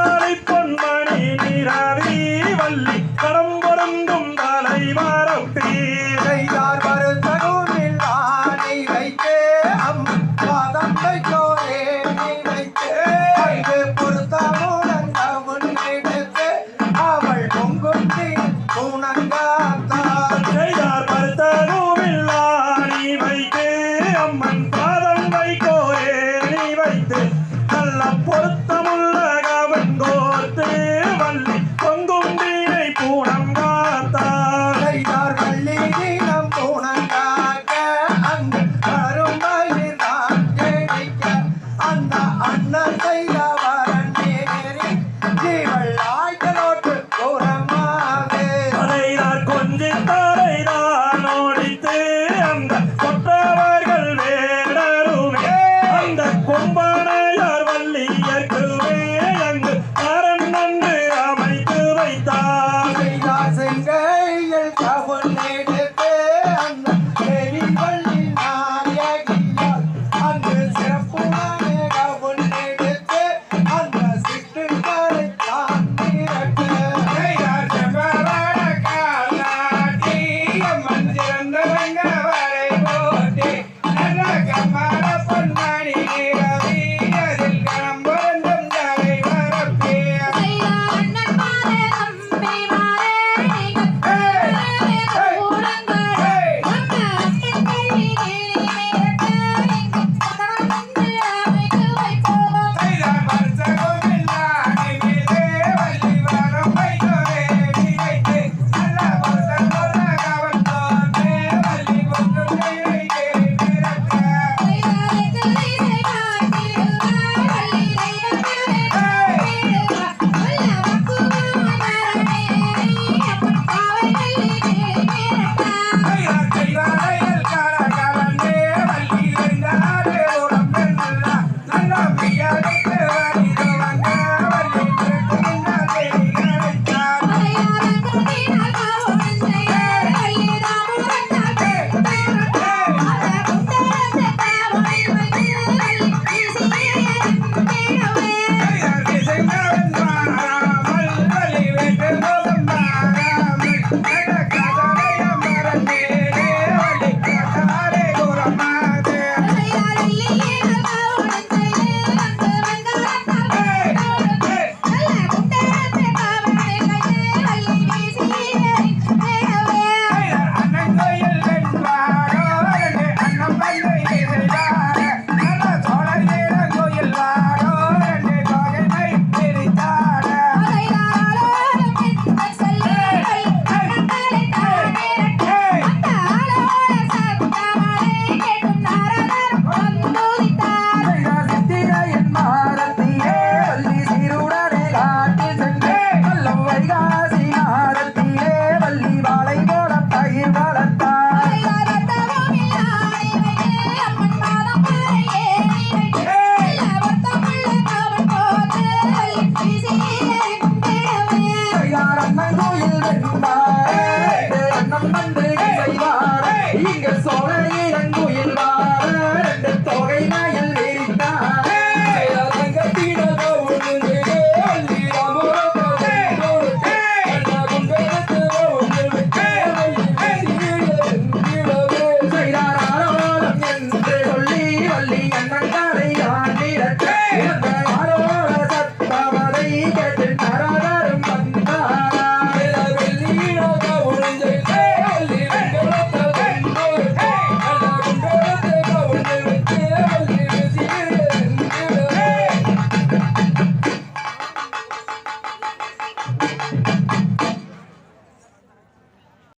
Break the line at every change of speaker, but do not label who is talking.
மாலை பொன்மணி நீராவி வள்ளி கடம் பொருந்தும் தலை மாறி
செய்தார் மறுத்தகூரில் ஆணை வைத்தே அம்மா.